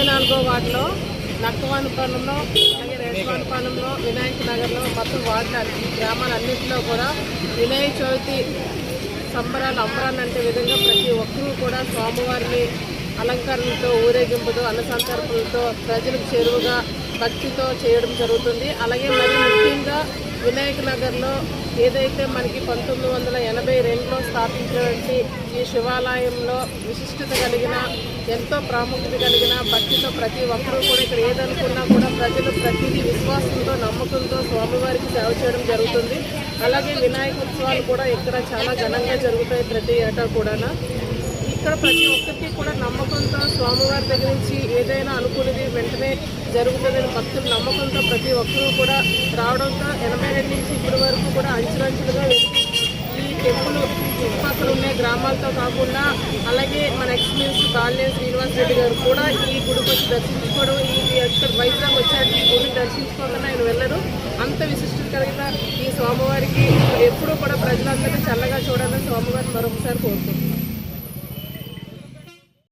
ఇరవై నాలుగో వార్డులో నక్కవానిపాలెంలో అలాగే రేసవానిపాలెంలో వినాయక నగర్లో మొత్తం వార్డులు గ్రామాలన్నింటిలో కూడా వినాయక చవితి సంబరాలు అంబరాలు అంటే విధంగా ప్రతి ఒక్కరూ కూడా స్వామివారిని అలంకరణతో ఊరేగింపుతో అన్నసంతర్పణలతో ప్రజలకు చేరువుగా భక్తితో చేయడం జరుగుతుంది. అలాగే మరి ముఖ్యంగా వినాయక నగర్లో ఏదైతే మనకి పంతొమ్మిది వందల ఎనభై రెండులో స్థాపించినటువంటి ఈ శివాలయంలో విశిష్టత కలిగిన ఎంతో ప్రాముఖ్యత కలిగిన భక్తితో ప్రతి ఒక్కరూ కూడా ఇక్కడ ఏదనుకున్నా కూడా ప్రజలు ప్రతిదీ విశ్వాసంతో నమ్మకంతో స్వామివారికి సేవ చేయడం జరుగుతుంది. అలాగే వినాయక ఉత్సవాలు కూడా ఇక్కడ చాలా ఘనంగా జరుగుతాయి ప్రతి ఏటా కూడా ఇక్కడ ప్రతి ఒక్కరికి కూడా నమ్మకంతో స్వామివారి దగ్గర నుంచి ఏదైనా అనుకునేది వెంటనే జరుగుతుందని భక్తులు నమ్మకంతో ప్రతి ఒక్కరూ కూడా రావడంతో ఎనభై రెండు నుంచి ఇప్పటి వరకు కూడా అంచులంచులుగా ఈ టెంపుల్ చుట్టుపక్కల ఉన్న గ్రామాలతో కాకుండా అలాగే మన ఎక్స్పీరియన్స్ మినిస్టర్ శ్రీనివాస్ రెడ్డి గారు కూడా ఈ గుడికి వచ్చి దర్శించుకోవడం ఈ ఇక్కడ వైజాగ్ వచ్చాక ఈ గుడిని దర్శించుకోకుండా ఆయన వెళ్ళరు అంత విశిష్టత కలిగిన ఈ స్వామివారికి ఎప్పుడూ కూడా ప్రజలందరినీ చల్లగా చూడాలని స్వామివారిని మరొకసారి కోరుకుంటున్నాను